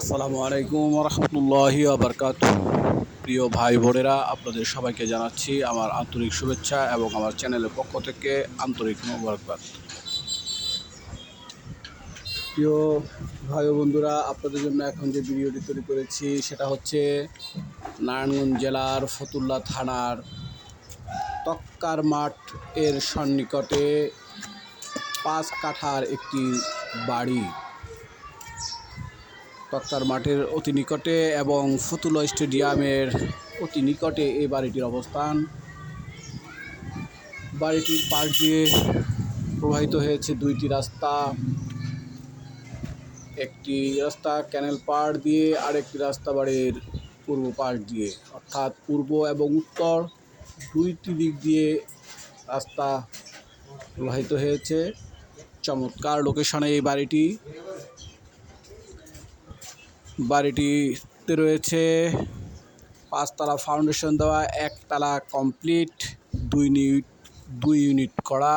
আসসালামু আলাইকুম রহমতুল্লাহি আবরকাত প্রিয় ভাই বোনেরা, আপনাদের সবাইকে জানাচ্ছি আমার আন্তরিক শুভেচ্ছা এবং আমার চ্যানেলের পক্ষ থেকে আন্তরিক মোবারকবাদ। প্রিয় ভাই বন্ধুরা, আপনাদের জন্য এখন যে ভিডিওটি তৈরি করেছি, সেটা হচ্ছে নারায়ণগঞ্জ জেলার ফতুল্লা থানার তক্কার মাঠ এর সন্নিকটে পাঁচ কাঠার একটি বাড়ি। তক্তার মাঠের অতি নিকটে এবং ফতুল্লা স্টেডিয়ামের অতি নিকটে এই বাড়িটির অবস্থান। বাড়িটির পাশ দিয়ে প্রবাহিত হয়েছে দুইটি রাস্তা। একটি রাস্তা ক্যানেল পাড় দিয়ে আরেকটি রাস্তা বাড়ির পূর্ব পাশ দিয়ে। অর্থাৎ পূর্ব এবং উত্তর দুইটি দিক দিয়ে রাস্তা প্রবাহিত হয়েছে। চমৎকার লোকেশনে এই বাড়িটি। বাড়িটিতে রয়েছে পাঁচতলা ফাউন্ডেশন দেওয়া, একতলা কমপ্লিট দুই ইউনিট দুই ইউনিট করা।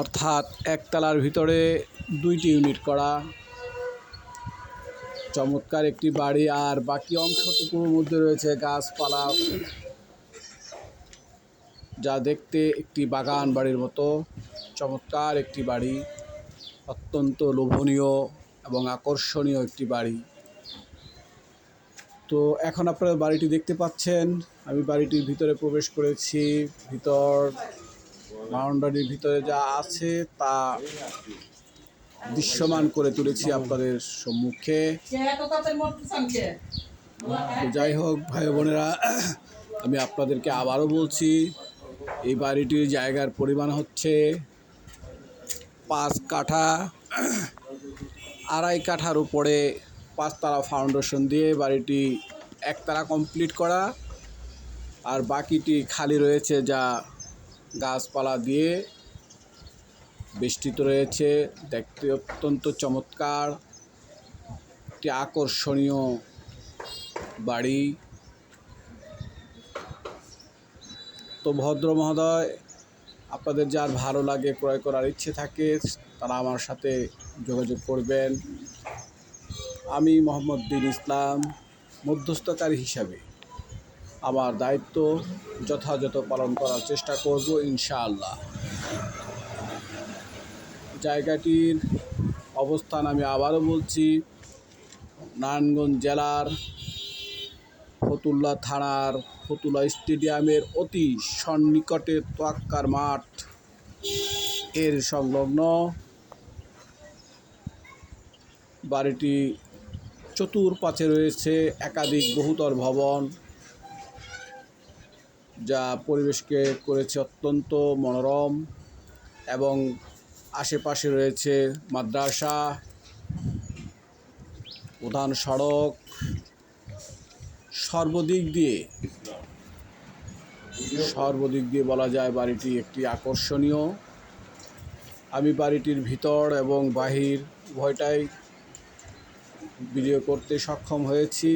অর্থাৎ একতলার ভিতরে দুইটি ইউনিট করা। চমৎকার একটি বাড়ি, আর বাকি অংশটুকুর মধ্যে রয়েছে গাছপালা, যা দেখতে একটি বাগান বাড়ির মতো। চমৎকার একটি বাড়ি। অত্যন্ত লোভনীয় এবং আকর্ষণীয় একটি বাড়ি। তো এখন আপনারা বাড়িটি দেখতে পাচ্ছেন। আমি বাড়িটির ভিতরে প্রবেশ করেছি। ভিতর, বাউন্ডারির ভিতরে যা আছে তা দৃশ্যমান করে তুলেছি আপনাদের সম্মুখে। যাই হোক, ভাই বোনেরা, আমি আপনাদেরকে আবারও বলছি, এই বাড়িটির জায়গার পরিমাণ হচ্ছে পাঁচ কাঠা, আড়াই কাঠার উপরে পাঁচতলা ফাউন্ডেশন দিয়ে বাড়িটি একতলা কমপ্লিট করা। আর বাকিটি খালি রয়েছে যা গাছপালা দিয়ে বেষ্টিত রয়েছে, দেখতে অত্যন্ত চমৎকার। একটি আকর্ষণীয় বাড়ি। তো ভদ্র মহোদয় আপনাদের যার ভালো লাগে, ক্রয় করার ইচ্ছে থাকে, তারা আমার সাথে যোগাযোগ করবেন। আমি মোহাম্মদ দিন ইসলাম মধ্যস্থকারী হিসাবে। আমার দায়িত্ব যথাযথ পালন করার চেষ্টা করব, ইনশাআল্লাহ। জায়গাটির অবস্থান আমি আবারও বলছি, নারায়ণগঞ্জ জেলার ফতুল্লা থানার ফতুল্লা স্টেডিয়ামের অতি সন্নিকটে তোয়াক্কার মাঠ। এর সংলগ্ন বাড়িটি চতুর্পাশে রয়েছে একাধিক বহুতল ভবন, যা পরিবেশকে করেছে অত্যন্ত মনোরম এবং আশেপাশে রয়েছে মাদ্রাসা, প্রধান সড়ক সর্বদিক দিয়ে। সর্বদিক দিয়ে বলা যায় বাড়িটি একটি আকর্ষণীয়। আমি বাড়িটির ভিতর এবং বাহির উভয়টাই ভিডিও করতে সক্ষম হয়েছি।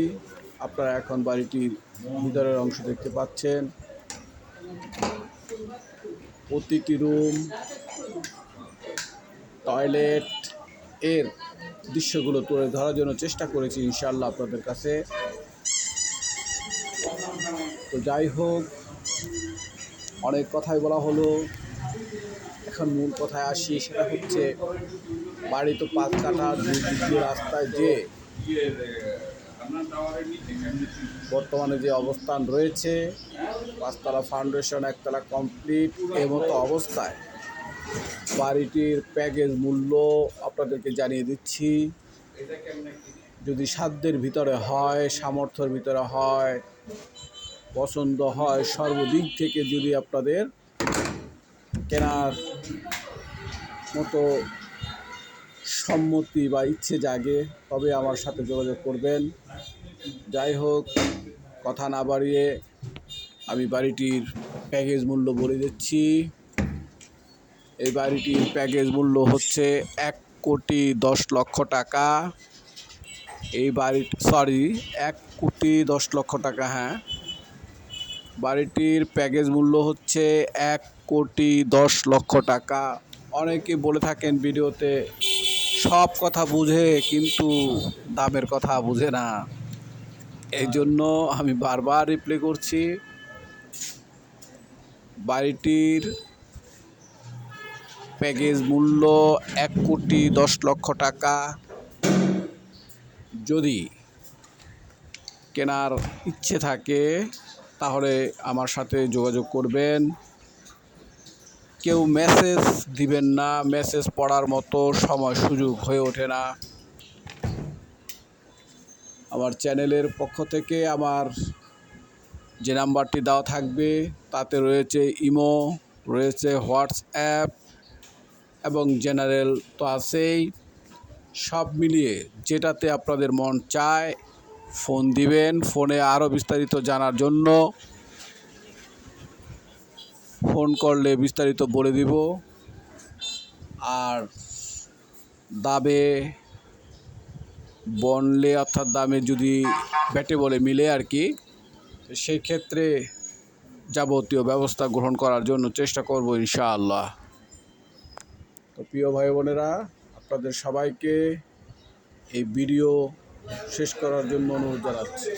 আপনারা এখন বাড়িটির ভিতরের অংশ দেখতে পাচ্ছেন। প্রতিটি রুম, টয়লেট এর দৃশ্যগুলো তুলে ধরার জন্য চেষ্টা করেছি ইনশাল্লাহ আপনাদের কাছে। তো যাই হোক, অনেক কথাই বলা হলো। এখন মূল কথায় আসি, সেটা হচ্ছে বাড়ি তো পাঁচ দুই রাস্তায় যে বর্তমানে যে অবস্থান রয়েছে, পাঁচতলা ফাউন্ডেশন একতলা কমপ্লিট এই মতো অবস্থায় বাড়িটির প্যাকেজ মূল্য আপনাদেরকে জানিয়ে দিচ্ছি। যদি সাধ্যের ভিতরে হয়, সামর্থ্যের ভিতরে হয় পছন্দ হয় সর্বদিক থেকে যদি আপনাদের কেনার মতো সম্মতি বা ইচ্ছে জাগে, তবে আমার সাথে যোগাযোগ করবেন। যাই হোক, কথা না বাড়িয়ে আমি বাড়িটির প্যাকেজ মূল্য বলে দিচ্ছি। এই বাড়িটির প্যাকেজ মূল্য হচ্ছে এক কোটি দশ লক্ষ টাকা। এই বাড়ি সরি এক কোটি দশ লক্ষ টাকা হ্যাঁ। বাড়িটির প্যাকেজ মূল্য হচ্ছে এক কোটি দশ লক্ষ টাকা। অনেকে বলে থাকেন ভিডিওতে, সব কথা বুঝে কিন্তু দামের কথা বুঝে না। এই জন্য আমি বারবার রিপ্লে করছি, বাড়িটির প্যাকেজ মূল্য এক কোটি দশ লক্ষ টাকা। যদি কেনার ইচ্ছে থাকে তাহলে আমার সাথে যোগাযোগ করবেন। কেউ মেসেজ দিবেন না মেসেজ পড়ার মতো সময় সুযোগ হয়ে ওঠে না। আমার চ্যানেলের পক্ষ থেকে আমার যে নাম্বারটি দেওয়া থাকবে, তাতে রয়েছে ইমো, রয়েছে হোয়াটসঅ্যাপ এবং জেনারেল তো আছেই। সব মিলিয়ে যেটাতে আপনাদের মন চায় ফোন দিবেন, ফোনে আরও বিস্তারিত জানার জন্য। ফোন করলে বিস্তারিত বলে দিব। আর দামে বনলে অর্থাৎ দামে যদি ব্যাটে বলে মিলে আর কি সেই ক্ষেত্রে যাবতীয় ব্যবস্থা গ্রহণ করার জন্য চেষ্টা করব ইনশাআল্লাহ। তো প্রিয় ভাই বোনেরা, আপনাদের সবাইকে এই ভিডিও শেষ করার জন্য অনুরোধ জানাচ্ছি।